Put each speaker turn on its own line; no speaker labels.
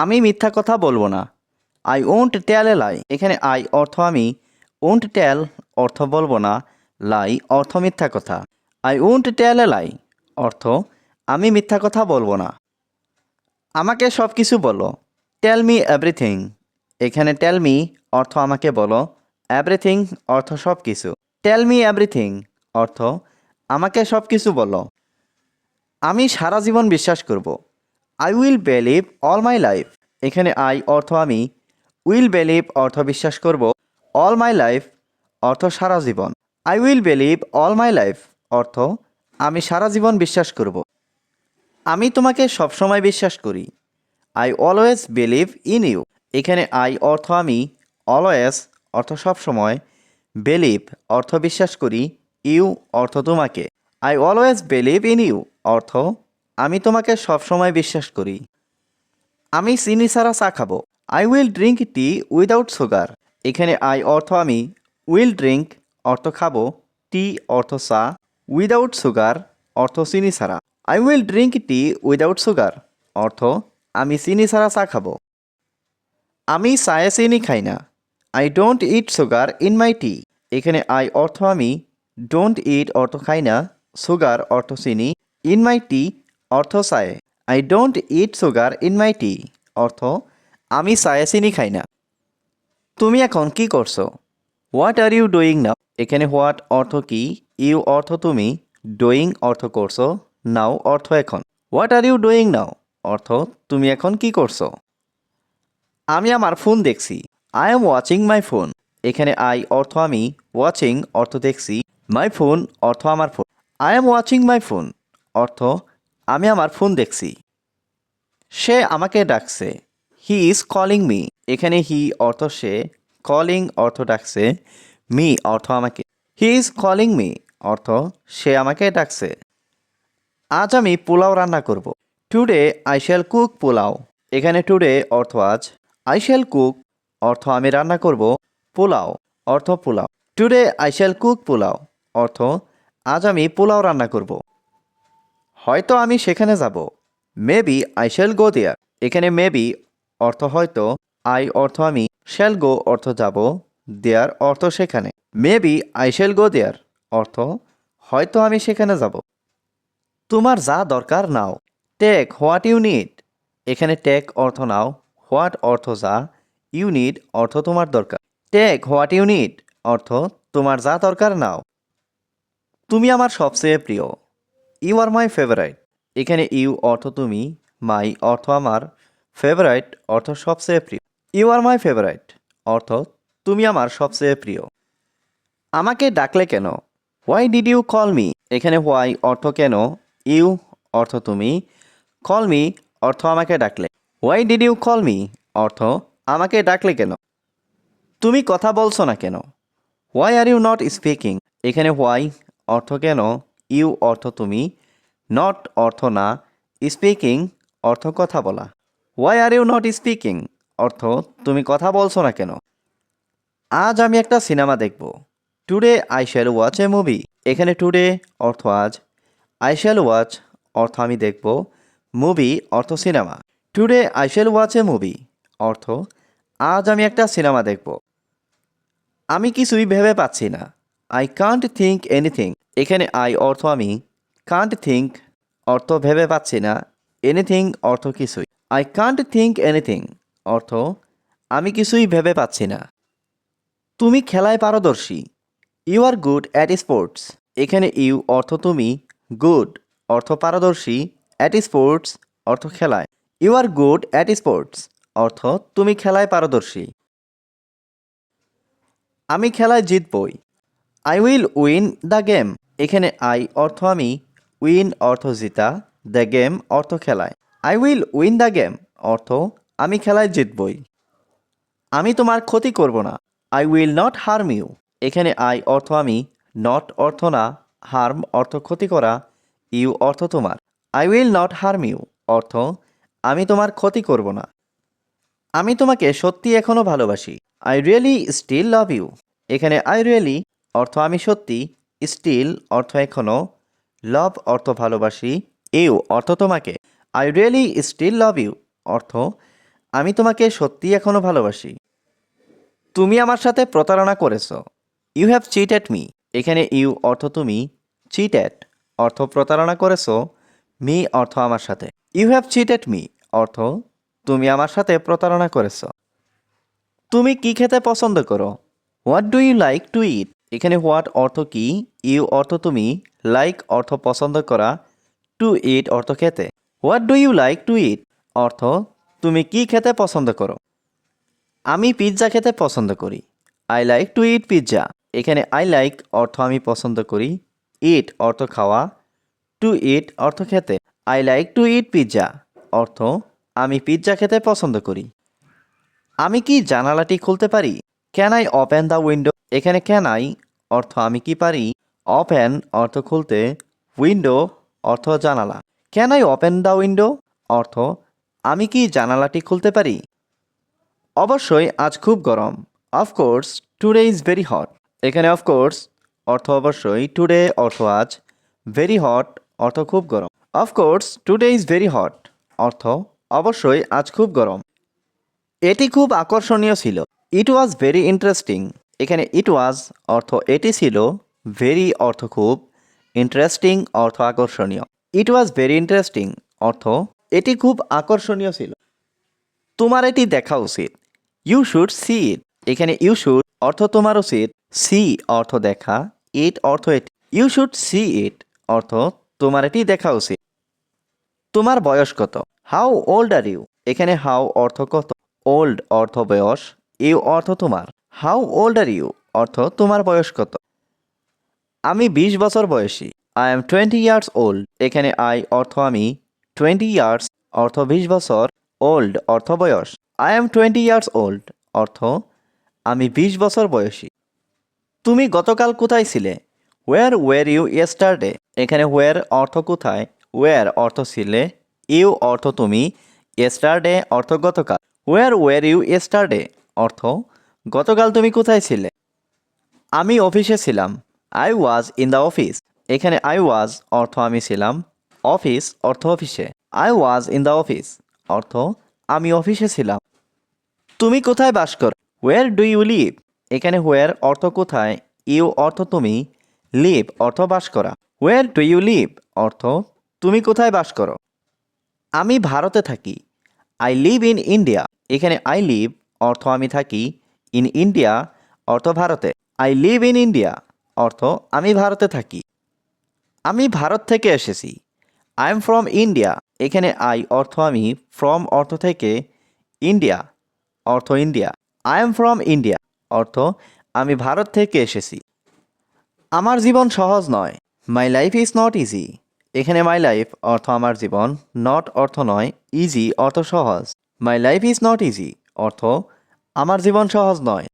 আমি মিথ্যা কথা বলব না। আই ওন্ট টেল এ লাই এখানে আই অর্থ আমি। ওন্ট টেল অর্থ বলব না। লাই অর্থ মিথ্যা কথা। আই ওন্ট টেল এ লাই অর্থ আমি মিথ্যা কথা বলব না। আমাকে সব কিছু বলো। টেল মি এভরিথিং এখানে টেল মি অর্থ আমাকে বলো। এভরিথিং অর্থ সব কিছু টেল মি এভরিথিং অর্থ আমাকে সব কিছু বলো। আমি সারা জীবন বিশ্বাস করব। I will believe all my life এখানে আই অর্থ আমি। উইল বিলিভ অর্থ বিশ্বাস করব। অল মাই লাইফ অর্থ সারা জীবন। I will believe all my life অর্থ আমি সারা জীবন বিশ্বাস করব। আমি তোমাকে সবসময় বিশ্বাস করি। I always believe in you এখানে আই অর্থ আমি। অলওয়েজ অর্থ সবসময় বিলিভ অর্থ বিশ্বাস করি। ইউ অর্থ তোমাকে। I always believe in you অর্থ আমি তোমাকে সবসময় বিশ্বাস করি। আমি চিনি ছাড়া চা খাব। I will drink tea without sugar এখানে আই অর্থ আমি উইল ড্রিঙ্ক অর্থ খাব টি অর্থ চা উইদাউট সুগার অর্থ চিনি ছাড়া। I will drink tea without sugar অর্থ আমি চিনি ছাড়া চা খাব। আমি চায়ে চিনি খাই না। I don't eat sugar in my tea এখানে আই অর্থ আমি ডোন্ট ইট অর্থ খাই না। সুগার অর্থ চিনি ইন মাই টি অর্থ চায়ে। I don't eat sugar in my tea অর্থ, আমি চায়ে চিনি খাই না। তুমি এখন কি করছ what are you doing now? এখানে হোয়াট অর্থ কি? ইউ অর্থ তুমি। ডুইং অর্থ করছ নাও অর্থ এখন। What are you doing now? অর্থ, তুমি এখন কি করছ আমি আমার ফোন দেখছি। I am watching my phone. এখানে আই অর্থ আমি। ওয়াচিং অর্থ দেখছি। মাই ফোন অর্থ আমার phone. I am watching my phone অর্থ আমি আমার ফোন দেখছি। সে আমাকে ডাকছে। হি ইজ কলিং মি এখানে হি অর্থ সে। কলিং অর্থ ডাকছে। মি অর্থ আমাকে। হি ইজ কলিং মি অর্থ সে আমাকে ডাকছে। আজ আমি পোলাও রান্না করব। Today I shall cook pulao. এখানে টুডে অর্থ আজ। আই শ্যাল কুক অর্থ আমি রান্না করব পোলাও, অর্থ pulao. Today I shall cook pulao, অর্থ আজ আমি পোলাও রান্না করব। হয়তো আমি সেখানে যাব। Maybe I shall go there এখানে মেবি অর্থ হয়তো আই অর্থ আমি শ্যাল গো অর্থ যাব দেয়ার অর্থ সেখানে। Maybe I shall go there অর্থ হয়তো আমি সেখানে যাব। তোমার যা দরকার নাও। টেক হোয়াট ইউ নিড এখানে টেক অর্থ নাও হোয়াট অর্থ যা ইউ নিড অর্থ তোমার দরকার। টেক হোয়াট ইউ নিড অর্থ তোমার যা দরকার নাও। তুমি আমার সবচেয়ে প্রিয়। ইউ আর মাই ফেভারাইট এখানে ইউ অর্থ তুমি মাই অর্থ আমার ফেভারাইট অর্থ সবচেয়ে প্রিয়। ইউ আর মাই ফেভারাইট অর্থ তুমি আমার সবচেয়ে প্রিয়। আমাকে ডাকলে কেন? Why did you call me এখানে হোয়াই অর্থ কেন? ইউ অর্থ তুমি কল মি অর্থ আমাকে ডাকলে। Why did you call me অর্থ আমাকে ডাকলে কেন? তুমি কথা বলছো না কেন? Why are you not speaking এখানে হোয়াই অর্থ কেন? ইউ অর্থ তুমি, নট অর্থ না, স্পিকিং অর্থ কথা বলা। Why are you not speaking অর্থ, তুমি কথা বলছো না কেন? আজ আমি একটা সিনেমা দেখব। Today I shall watch a movie এখানে টুডে অর্থ আজ। আই শ্যাল ওয়াচ অর্থ আমি দেখব। মুভি অর্থ cinema. Today I shall watch a movie অর্থ, আজ আমি একটা সিনেমা দেখব। আমি কিছুই ভেবে পাচ্ছি না। আই কান্ট থিঙ্ক এনিথিং এখানে আই অর্থ আমি কান্ট থিঙ্ক অর্থ ভেবে পাচ্ছি না। এনিথিং অর্থ কিছুই। আই কান্ট থিঙ্ক এনিথিং অর্থ আমি কিছুই ভেবে পাচ্ছি না। তুমি খেলায় পারদর্শী। You are good at sports এখানে ইউ অর্থ তুমি গুড অর্থ পারদর্শী। অ্যাট স্পোর্টস অর্থ খেলায়। You are good at sports অর্থ তুমি খেলায় পারদর্শী। আমি খেলায় জিতবই। I will win the game এখানে আই অর্থ আমি উইন অর্থ জিতা দ্য গেম অর্থ খেলায়। I will win the game অর্থ আমি খেলায় জিতবই। আমি তোমার ক্ষতি করব না। I will not harm you এখানে আই অর্থ আমি নট অর্থ না হার্ম অর্থ ক্ষতি করা ইউ অর্থ তোমার। I will not harm you অর্থ আমি তোমার ক্ষতি করব না। আমি তোমাকে সত্যি এখনও ভালোবাসি। I really still love you এখানে আই রিয়েলি অর্থ আমি সত্যি স্টিল অর্থ এখনও লভ অর্থ ভালোবাসি ইউ অর্থ তোমাকে। I really still love you অর্থ আমি তোমাকে সত্যি এখনও ভালোবাসি। তুমি আমার সাথে প্রতারণা করেছ। You have cheat at me এখানে ইউ অর্থ তুমি চিট অ্যাট অর্থ প্রতারণা করেছ মি অর্থ আমার সাথে। You have cheat at me অর্থ তুমি আমার সাথে প্রতারণা করেছ। তুমি কি খেতে পছন্দ করো? What do you like to eat এখানে হোয়াট অর্থ কি? ইউ অর্থ তুমি। লাইক অর্থ পছন্দ করা। টু ইট অর্থ খেতে। What do you like to eat অর্থ, তুমি কি খেতে পছন্দ করো? আমি পিৎজা খেতে পছন্দ করি। I like to eat pizza এখানে আই লাইক অর্থ আমি পছন্দ করি। ইট অর্থ খাওয়া। টু ইট অর্থ খেতে। I like to eat pizza অর্থ, আমি পিৎজা খেতে পছন্দ করি। আমি কি জানালাটি খুলতে পারি? Can I open the window এখানে ক্যান আই অর্থ আমি কি পারি? ওপেন অর্থ খুলতে উইন্ডো অর্থ জানালা। Can I open the window অর্থ আমি কি জানালাটি খুলতে পারি? অবশ্যই আজ খুব গরম। Of course today is very hot এখানে অফকোর্স অর্থ অবশ্যই টুডে অর্থ আজ ভেরি হট অর্থ খুব গরম। Of course today is very hot অর্থ অবশ্যই আজ খুব গরম। এটি খুব আকর্ষণীয় ছিল। ইট ওয়াজ ভেরি ইন্টারেস্টিং এখানে ইট ওয়াজ অর্থ এটি ছিল ভেরি অর্থ খুব ইন্টারেস্টিং অর্থ আকর্ষণীয়। ইট ওয়াজ ভেরি ইন্টারেস্টিং অর্থ এটি খুব আকর্ষণীয় ছিল। তোমার এটি দেখা উচিত। ইউ শুড সি ইট এখানে ইউ শুড অর্থ তোমার উচিত। সি অর্থ দেখা। ইট অর্থ এটি। ইউ শুড সি ইট অর্থ তোমার এটি দেখা উচিত। তোমার বয়স কত? হাউ ওল্ড আর ইউ এখানে হাউ অর্থ কত? ওল্ড অর্থ বয়স ইউ অর্থ তোমার। হাউ ওল্ড আর ইউ অর্থ তোমার বয়স কত? আমি বিশ বছর বয়সী। I am twenty years old এখানে আই অর্থ আমি টোয়েন্টি ইয়ার্স অর্থ বিশ বছর ওল্ড অর্থ বয়স। I am twenty years old অর্থ আমি বিশ বছর বয়সী। তুমি গতকাল কোথায় ছিলে? ওয়ার ওয়ার ইউ ইয়েস্টারডে এখানে ওয়ার অর্থ কোথায়? ওয়ার অর্থ ছিলে? ইউ অর্থ তুমি ইয়েস্টারডে অর্থ গতকাল। ওয়ার ওয়ার ইউ ইয়েস্টারডে অর্থ, গতকাল তুমি কোথায় ছিলে? আমি অফিসে ছিলাম। I was in the office এখানে আই ওয়াজ অর্থ আমি ছিলাম। অফিস, অর্থ অফিসে। I was in the office অর্থ, আমি অফিসে ছিলাম। তুমি কোথায় বাস করো? ওয়ার ডু ইউ লিভ এখানে হোয়ার অর্থ কোথায়? ইউ অর্থ তুমি। লিভ অর্থ বাস করা। ওয়ার ডু ইউ লিভ অর্থ, তুমি কোথায় বাস করো? আমি ভারতে থাকি। আই লিভ ইন ইন্ডিয়া এখানে আই লিভ অর্থ আমি থাকি ইন ইন্ডিয়া, অর্থ ভারতে। আই লিভ ইন ইন্ডিয়া, অর্থ আমি ভারতে থাকি। আমি ভারত থেকে এসেছি। I am from India. এখানে আই অর্থ আমি ফ্রম অর্থ থেকে ইন্ডিয়া, অর্থ India. I am from India, অর্থ আমি ভারত থেকে এসেছি। আমার জীবন সহজ নয়। My life is not easy এখানে মাই লাইফ অর্থ আমার জীবন নট অর্থ নয় ইজি অর্থ সহজ। My life is not easy অর্থ আমার জীবন সহজ নয়।